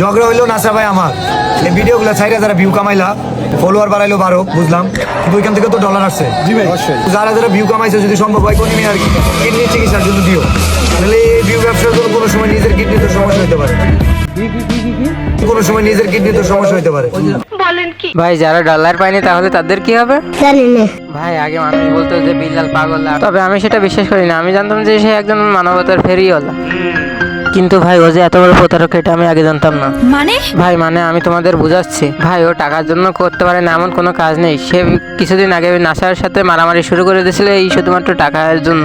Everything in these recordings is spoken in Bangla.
ঝগড়া হইল নাসা ভাই আমার। এই ভিডিওগুলো ছাইরা যারা ভিউ কামাইলা ফলোয়ার বাড়াইলো বারো বুঝলাম। কিন্তু ওইখান থেকে তো ডলার আসছে। জি অবশ্যই যারা যারা ভিউ কামাইছে যদি সম্ভব হয় কোনো আর কিডনি চিকিৎসার জন্য দিও। তাহলে এই ভিউ ব্যবসার জন্য কোনো সময় নিজের কিডনি তো সমস্যা হতে পারে। কোনো সময় নিজের কিডনি তো সমস্যা হতে পারে। ভাই যারা ডলার পায়নি তাহলে তাদের কি হবে? জানি না। ভাই আগে মানুষ বলতো যে বিল্লাল পাগল তবে আমি সেটা বিশ্বাস করি না। আমি জানতাম যে সে একজন মানবতার ফেরিওয়ালা। কিন্তু ভাই ও যে এত বড় প্রতারক এটা আমি আগে জানতাম না। মানে? ভাই মানে আমি তোমাদের বুঝাচ্ছি। ভাই ও টাকার জন্য করতে পারে না এমন কোনো কাজ নেই। সে কিছুদিন আগে নাসার সাথে মারামারি শুরু করে দিয়েছিল এই শুধুমাত্র টাকার জন্য।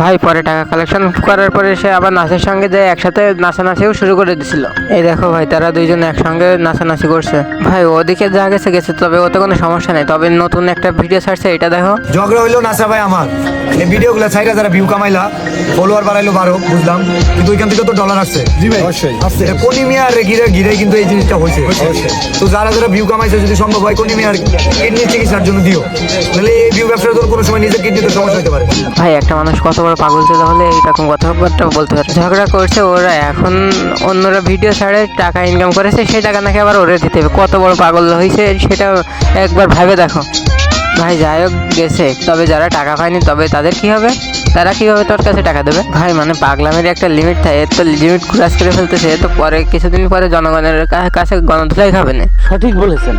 ভাই পরে টাকা কালেকশন করার পরে সে আবার নাচের সঙ্গে যে একসাথে নাচানাচিও শুরু করে দিছিল। এই দেখো ভাই তারা দুইজন একসঙ্গে নাচানাচি করছে। ভাই ওদিকে যা গেছে গেছে তবে ওতে কোনো সমস্যা নেই। তবে নতুন একটা ভিডিও ছাড়ছে এটা দেখো। ঝগড়া হইল নাচা ভাই আমার। এই ভিডিওগুলো ছাইরা যারা ভিউ কামাইলা ফলোয়ার বাড়াইলো বারো বুঝলাম। কিন্তু ওইখান থেকে তো ডলার আসছে। জি ভাই অবশ্যই এটা কোনি মিয়ার ঘিরে ঘিরে কিন্তু এই জিনিসটা হয়েছে। তো যারা যারা ভিউ কামাইছে যদি সম্ভব হয় কোনি মিয়ার কিডনি চিকিৎসার জন্য দিও। তাহলে এই ভিউ ব্যবসার জন্য কোনো সময় নিজের কিডনি তো সমস্যা হতে পারে। ভাই একটা মানুষ কত বড় পাগল ছিল হলে এইরকম কথাবার্তা বলতে পারে। ঝগড়া করছে ওরা, এখন অন্যরা ভিডিও ছাড়ে, টাকা ইনকাম করেছে, সেই টাকা নাকি আবার ওরে দিতে হবে। কত বড় পাগল হয়েছে সেটা একবার ভাবে দেখো। ভাই, যাই হোক, গেছে। তবে যারা টাকা পায়নি, তবে তাদের কি হবে? তারা কীভাবে তোর কাছে টাকা দেবে? ভাই মানে পাগলামের একটা লিমিট থাকে। এর তো লিমিট ক্রাস করে ফেলতেছে। তো পরে, কিছুদিন পরে জনগণের কাছে গণধুলাই খাবে না। সঠিক বলেছেন।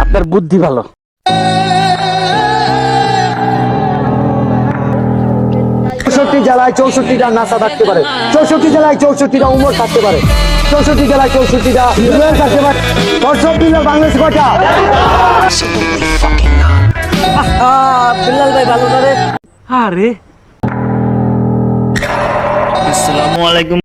আপনার বুদ্ধি ভালো। চৌষট্টি জেলায় চৌষট্টিটা নাসা থাকতে পারে। চৌষট্টি জেলায় চৌষট্টিটা উমর থাকতে পারে। চৌষট্টি জেলায় চৌষট্টিটা ইউএন থাকতে পারে। দর্শক বিল্লাল বাংলাদেশ কটা বিল্লাল ভাই ভালো করে আরে। আসসালামু আলাইকুম।